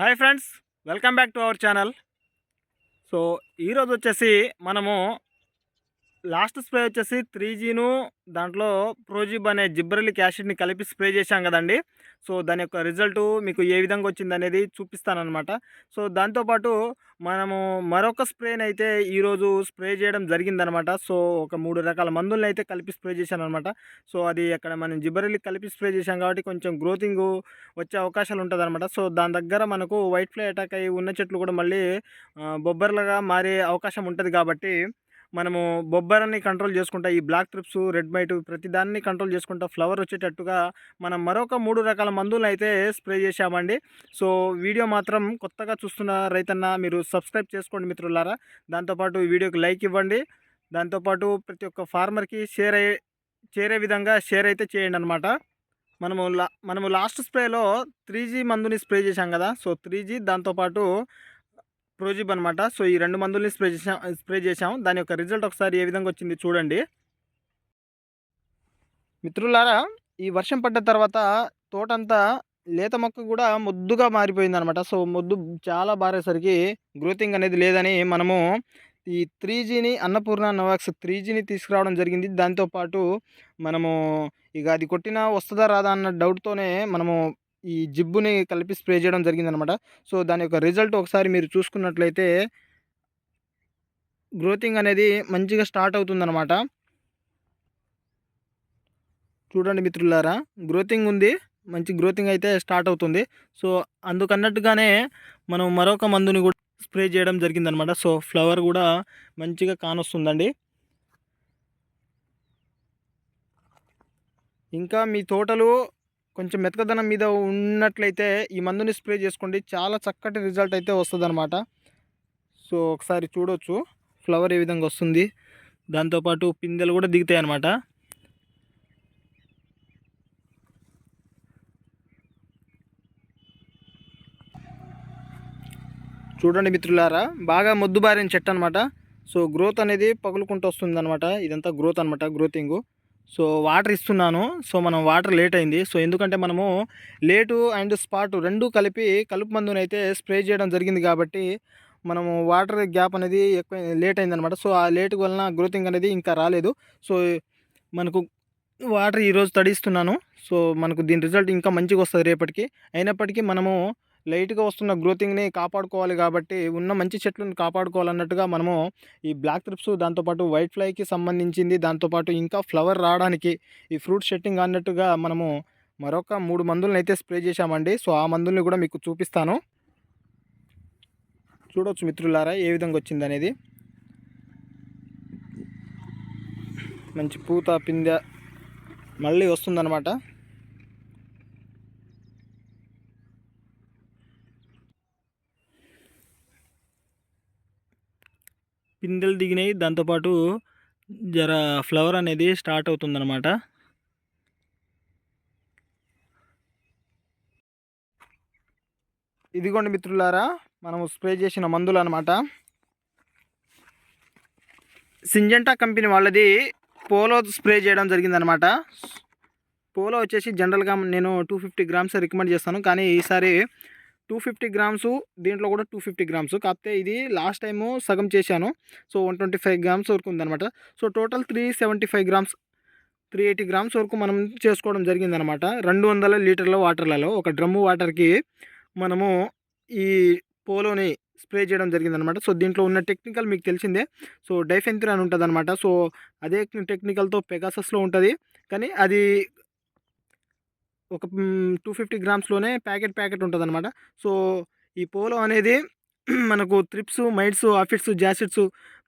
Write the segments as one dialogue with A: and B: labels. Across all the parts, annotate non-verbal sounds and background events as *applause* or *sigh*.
A: Hi friends welcome back to our channel. So ఈరోజు వచ్చేసి మనము లాస్ట్ స్ప్రే వచ్చేసి త్రీ జీను దాంట్లో ప్రోజీబ్ అనే జిబ్రలిక్ యాసిడ్ని కలిపి స్ప్రే చేశాం కదండి. సో దాని యొక్క రిజల్ట్ మీకు ఏ విధంగా వచ్చింది అనేది చూపిస్తానమాట సో దాంతోపాటు మనము మరొక స్ప్రేని అయితే ఈరోజు స్ప్రే చేయడం జరిగిందనమాట సో ఒక మూడు రకాల మందులను అయితే కలిపి స్ప్రే చేశాను అనమాట సో అది అక్కడ మనం జిబ్బరిలిక్ కలిపి స్ప్రే చేశాం కాబట్టి కొంచెం గ్రోతింగ్ వచ్చే అవకాశాలు ఉంటుందన్నమాట. సో దాని దగ్గర మనకు వైట్ ఫ్లై అటాక్ అయ్యి ఉన్న చెట్లు కూడా మళ్ళీ బొబ్బర్లుగా మారే అవకాశం ఉంటుంది కాబట్టి మనము బొబ్బరని కంట్రోల్ చేసుకుంటా ఈ బ్లాక్ ట్రిప్స్ రెడ్ మైట్ ప్రతి దాన్ని కంట్రోల్ చేసుకుంటా ఫ్లవర్ వచ్చేటట్టుగా మనం మరొక మూడు రకాల మందులు అయితే స్ప్రే చేశామండి. సో వీడియో మాత్రం కొత్తగా చూస్తున్న రైతన్న మీరు సబ్స్క్రైబ్ చేసుకోండి మిత్రులారా. దాంతోపాటు ఈ వీడియోకి లైక్ ఇవ్వండి. దాంతోపాటు ప్రతి ఒక్క ఫార్మర్కి షేర్ అయ్యే చేరే విధంగా షేర్ అయితే చేయండి అనమాట మనము లా మనము లాస్ట్ స్ప్రేలో త్రీ జీ మందుని స్ప్రే చేశాం కదా. సో త్రీ జీ దాంతోపాటు ప్రోజిబ్ అనమాట సో ఈ రెండు మందుల్ని స్ప్రే చేసాం స్ప్రే చేసాం దాని యొక్క రిజల్ట్ ఒకసారి ఏ విధంగా వచ్చింది చూడండి. మిత్రులారా ఈ వర్షం పడ్డ తర్వాత తోటంతా లేత మొక్క కూడా ముద్దుగా మారిపోయింది అనమాట సో ముద్దు చాలా బారేసరికి గ్రోతింగ్ అనేది లేదని మనము ఈ త్రీ జీని అన్నపూర్ణ నవాక్స్ త్రీ జీని తీసుకురావడం జరిగింది. దాంతోపాటు మనము ఇక అది కొట్టినా వస్తుందా రాదా అన్న డౌట్తోనే మనము ఈ జిబ్బుని కలిపి స్ప్రే చేయడం జరిగిందనమాట. సో దాని యొక్క రిజల్ట్ ఒకసారి మీరు చూసుకున్నట్లయితే గ్రోతింగ్ అనేది మంచిగా స్టార్ట్ అవుతుందన్నమాట చూడండి మిత్రులారా గ్రోతింగ్ ఉంది మంచి గ్రోతింగ్ అయితే స్టార్ట్ అవుతుంది. సో అందుకన్నట్టుగానే మనం మరొక మందుని కూడా స్ప్రే చేయడం జరిగిందనమాట. సో ఫ్లవర్ కూడా మంచిగా కానొస్తుందండి. ఇంకా మీ తోటలు కొంచెం మెతకదనం మీద ఉన్నట్లయితే ఈ మందుని స్ప్రే చేసుకోండి. చాలా చక్కటి రిజల్ట్ అయితే వస్తుందన్నమాట. సో ఒకసారి చూడొచ్చు. ఫ్లవర్ ఏ విధంగా వస్తుంది. దాంతోపాటు పిందెలు కూడా దిగుతాయి అన్నమాట చూడండి మిత్రులారా బాగా మొద్దు బారిన చెట్టు అనమాట సో గ్రోత్ అనేది పగులుకుంటూ వస్తుంది అనమాట ఇదంతా గ్రోత్ అనమాట గ్రోతింగు. సో వాటర్ ఇస్తున్నాను. సో మనం వాటర్ లేట్ అయింది. సో ఎందుకంటే మనము లేటు అండ్ స్పాట్ రెండు కలిపి కలుపు మందుని అయితే స్ప్రే చేయడం జరిగింది కాబట్టి మనము వాటర్ గ్యాప్ అనేది ఎక్కువ లేట్ అయిందనమాట సో ఆ లేట్ వలన గ్రోతింగ్ అనేది ఇంకా రాలేదు. సో మనకు వాటర్ ఈరోజు తడిస్తున్నాను. సో మనకు దీని రిజల్ట్ ఇంకా మంచిగా వస్తుంది రేపటికి. అయినప్పటికీ మనము లైట్గా వస్తున్న గ్రోతింగ్ని కాపాడుకోవాలి కాబట్టి ఉన్న మంచి చెట్లను కాపాడుకోవాలన్నట్టుగా మనము ఈ బ్లాక్ ట్రిప్స్ దాంతోపాటు వైట్ ఫ్లైకి సంబంధించింది దాంతోపాటు ఇంకా ఫ్లవర్ రావడానికి ఈ ఫ్రూట్ సెట్టింగ్ అన్నట్టుగా మనము మరొక మూడు మందులను అయితే స్ప్రే చేశామండి. సో ఆ మందుల్ని కూడా మీకు చూపిస్తాను. చూడవచ్చు మిత్రులారా ఏ విధంగా వచ్చింది అనేది మంచి పూత పిందె మళ్ళీ వస్తుందన్నమాట. పిందెలు దిగినాయి. దాంతోపాటు జర ఫ్లవర్ అనేది స్టార్ట్ అవుతుందన్నమాట. ఇదిగోండి మిత్రులారా మనము స్ప్రే చేసిన మందులు అనమాట సింజెంటా కంపెనీ వాళ్ళది పోలో స్ప్రే చేయడం జరిగిందనమాట పోలో వచ్చేసి జనరల్గా నేను టూ ఫిఫ్టీ గ్రామ్స్ రికమెండ్ చేస్తాను. కానీ ఈసారి టూ ఫిఫ్టీ గ్రామ్స్ దీంట్లో కూడా టూ ఫిఫ్టీ గ్రామ్స్. కాకపోతే ఇది లాస్ట్ టైము సగం చేశాను. So one twenty five grams వరకు ఉందన్నమాట. So total three seventy five grams three eighty grams వరకు మనం చేసుకోవడం జరిగిందనమాట రెండు వందల లీటర్ల వాటర్లలో ఒక డ్రమ్ము వాటర్కి మనము ఈ పోలోని స్ప్రే చేయడం జరిగిందనమాట సో దీంట్లో ఉన్న టెక్నికల్ మీకు తెలిసిందే. సో డైఫెంత్రి అని ఉంటుంది అనమాట సో అదే టెక్నికల్తో పెగాసస్లో ఉంటుంది. కానీ అది ఒక టూ ఫిఫ్టీ గ్రామ్స్లోనే ప్యాకెట్ ప్యాకెట్ ఉంటుంది అనమాట సో ఈ పోలో అనేది *clears throat* మనకు త్రిప్స్ మైట్స్ ఆఫిడ్స్ జాసిడ్స్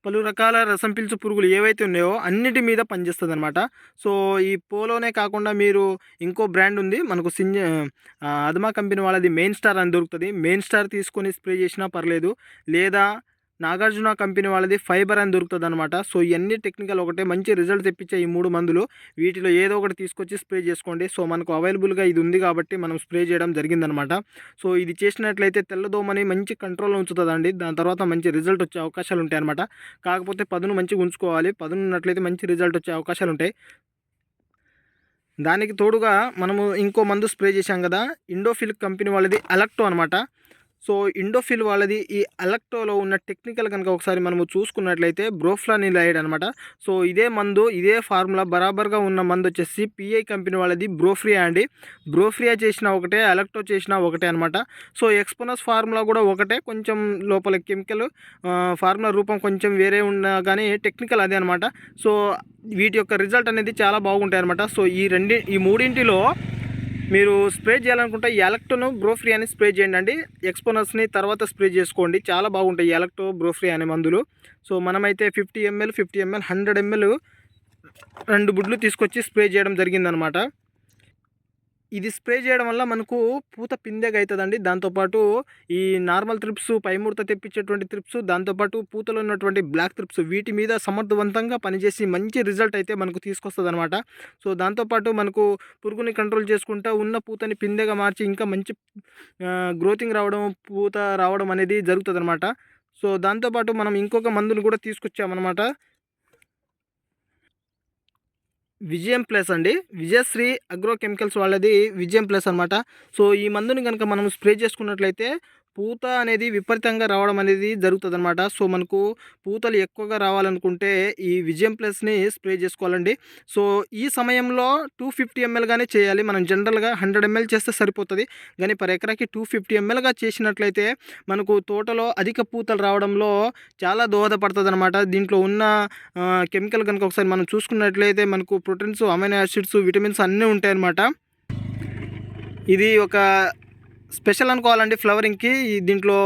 A: పలు రకాల రసం పీల్చు పురుగులు ఏవైతే ఉన్నాయో అన్నిటి మీద పనిచేస్తుంది అనమాట సో ఈ పోలోనే కాకుండా మీరు ఇంకో బ్రాండ్ ఉంది. మనకు సింజ అదమా కంపెనీ వాళ్ళది మెయిన్ స్టార్ అని దొరుకుతుంది. మెయిన్ స్టార్ తీసుకొని స్ప్రే చేసినా పర్లేదు. లేదా నాగార్జున కంపెనీ వాళ్ళది ఫైబర్ అని దొరుకుతుంది అనమాట సో ఇవన్నీ టెక్నికల్ ఒకటే మంచి రిజల్ట్ తెప్పించే ఈ మూడు మందులు. వీటిలో ఏదో ఒకటి తీసుకొచ్చి స్ప్రే చేసుకోండి. సో మనకు అవైలబుల్గా ఇది ఉంది కాబట్టి మనం స్ప్రే చేయడం జరిగిందనమాట సో ఇది చేసినట్లయితే తెల్లదోమని మంచి కంట్రోల్లో ఉంచుతుందండి. దాని తర్వాత మంచి రిజల్ట్ వచ్చే అవకాశాలు ఉంటాయి అనమాట కాకపోతే పదును మంచిగా ఉంచుకోవాలి. పదును ఉన్నట్లయితే మంచి రిజల్ట్ వచ్చే అవకాశాలు ఉంటాయి. దానికి తోడుగా మనము ఇంకో మందు స్ప్రే చేశాం కదా. ఇండోఫిల్ కంపెనీ వాళ్ళది అలక్టో అనమాట సో ఇండోఫిల్ వాళ్ళది ఈ అలక్టోలో ఉన్న టెక్నికల్ కనుక ఒకసారి మనము చూసుకున్నట్లయితే బ్రోఫ్లానిలైడ్ అనమాట సో ఇదే మందు ఇదే ఫార్ములా బరాబర్గా ఉన్న మందు వచ్చేసి పిఐ కంపెనీ వాళ్ళది బ్రోఫ్రియా అండి. బ్రోఫ్రియా చేసిన ఒకటే అలక్టో చేసిన ఒకటే అనమాట సో ఎక్స్పోనస్ ఫార్ములా కూడా ఒకటే. కొంచెం లోపల కెమికల్ ఫార్ములా రూపం కొంచెం వేరే ఉన్నా కానీ టెక్నికల్ అదే అనమాట సో వీటి యొక్క రిజల్ట్ అనేది చాలా బాగుంటాయి అనమాట సో ఈ రెండు ఈ మూడింటిలో మీరు స్ప్రే చేయాలనుకుంటే ఎలక్ట్రోను బ్రోఫ్రీ అని స్ప్రే చేయండి. అండి ఎక్స్పోనర్స్ని తర్వాత స్ప్రే చేసుకోండి. చాలా బాగుంటాయి ఎలక్ట్రో బ్రోఫ్రీ అనే మందులు. సో మనమైతే fifty ML fifty ML hundred ML రెండు బుడ్లు తీసుకొచ్చి స్ప్రే చేయడం జరిగిందనమాట. ఇది స్ప్రే చేయడం వల్ల మనకు పూత పిందెగా అవుతుందండి దాంతోపాటు ఈ నార్మల్ త్రిప్స్ పైముడత తెప్పించేటువంటి త్రిప్స్ దాంతోపాటు పూతలో ఉన్నటువంటి బ్లాక్ త్రిప్స్ వీటి మీద సమర్థవంతంగా పనిచేసి మంచి రిజల్ట్ అయితే మనకు తీసుకొస్తుంది అనమాట సో దాంతోపాటు మనకు పురుగుని కంట్రోల్ చేసుకుంటా ఉన్న పూతని పిందెగా మార్చి ఇంకా మంచి గ్రోతింగ్ రావడం పూత రావడం అనేది జరుగుతుంది అనమాట సో దాంతోపాటు మనం ఇంకొక మందును కూడా తీసుకొచ్చామన్నమాట విజయం ప్లస్ అండి. విజయశ్రీ అగ్రో కెమికల్స్ వాళ్ళది విజయం ప్లస్ అనమాట సో ఈ మందుని కనుక మనం స్ప్రే చేసుకున్నట్లయితే పూత అనేది విపరీతంగా రావడం అనేది జరుగుతుంది అనమాట సో మనకు పూతలు ఎక్కువగా రావాలనుకుంటే ఈ విజయం ప్లస్ని స్ప్రే చేసుకోవాలండి. సో ఈ సమయంలో టూ ఫిఫ్టీ ఎంఎల్గానే చేయాలి. మనం జనరల్గా హండ్రెడ్ ఎంఎల్ చేస్తే సరిపోతుంది. కానీ పర్ ఎకరాకి టూ ఫిఫ్టీ ఎంఎల్గా చేసినట్లయితే మనకు తోటలో అధిక పూతలు రావడంలో చాలా దోహదపడుతుంది అనమాట దీంట్లో ఉన్న కెమికల్ కనుక ఒకసారి మనం చూసుకున్నట్లయితే మనకు ప్రోటీన్స్ అమైనో యాసిడ్స్ విటమిన్స్ అన్నీ ఉంటాయన్నమాట. ఇది ఒక స్పెషల్ అనుకోవాలండి ఫ్లవరింగ్కి. దీంట్లో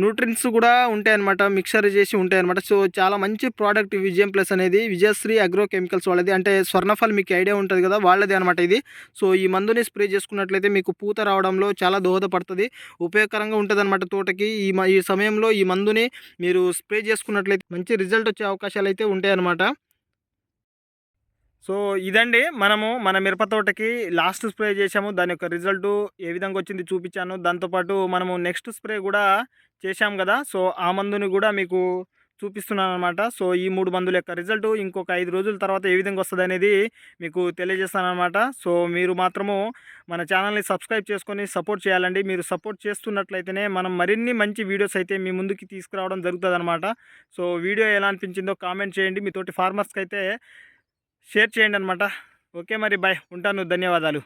A: న్యూట్రిన్స్ కూడా ఉంటాయన్నమాట మిక్సర్ చేసి ఉంటాయన్నమాట. సో చాలా మంచి ప్రోడక్ట్ విజయం ప్లస్ అనేది విజయశ్రీ అగ్రో కెమికల్స్ వాళ్ళది. అంటే స్వర్ణఫల్ మీకు ఐడియా ఉంటుంది కదా వాళ్ళది అనమాట ఇది. సో ఈ మందుని స్ప్రే చేసుకున్నట్లయితే మీకు పూత రావడంలో చాలా దోహదపడుతుంది. ఉపయోగకరంగా ఉంటుంది అనమాట తోటకి. ఈ ఈ సమయంలో ఈ మందుని మీరు స్ప్రే చేసుకున్నట్లయితే మంచి రిజల్ట్ వచ్చే అవకాశాలు అయితే ఉంటాయన్నమాట. సో ఇదండి మనము మన మిరప తోటకి లాస్ట్ స్ప్రే చేసాము దాని యొక్క రిజల్ట్ ఏ విధంగా వచ్చింది చూపించాను. దాంతోపాటు మనము నెక్స్ట్ స్ప్రే కూడా చేశాం కదా. సో ఆ మందుని కూడా మీకు చూపిస్తున్నాను అనమాట సో ఈ మూడు మందుల యొక్క రిజల్ట్ ఇంకొక ఐదు రోజుల తర్వాత ఏ విధంగా వస్తుంది అనేది మీకు తెలియజేస్తానమాట అనమాట సో మీరు మాత్రము మన ఛానల్ని సబ్స్క్రైబ్ చేసుకొని సపోర్ట్ చేయాలండి. మీరు సపోర్ట్ చేస్తున్నట్లయితేనే మనం మరిన్ని మంచి వీడియోస్ అయితే మీ ముందుకి తీసుకురావడం జరుగుతుంది అనమాట సో వీడియో ఎలా అనిపించిందో కామెంట్ చేయండి. మీతోటి ఫార్మర్స్కి అయితే షేర్ చేయండి అనమాట ఓకే మరి బాయ్. ఉంటాను. ధన్యవాదాలు.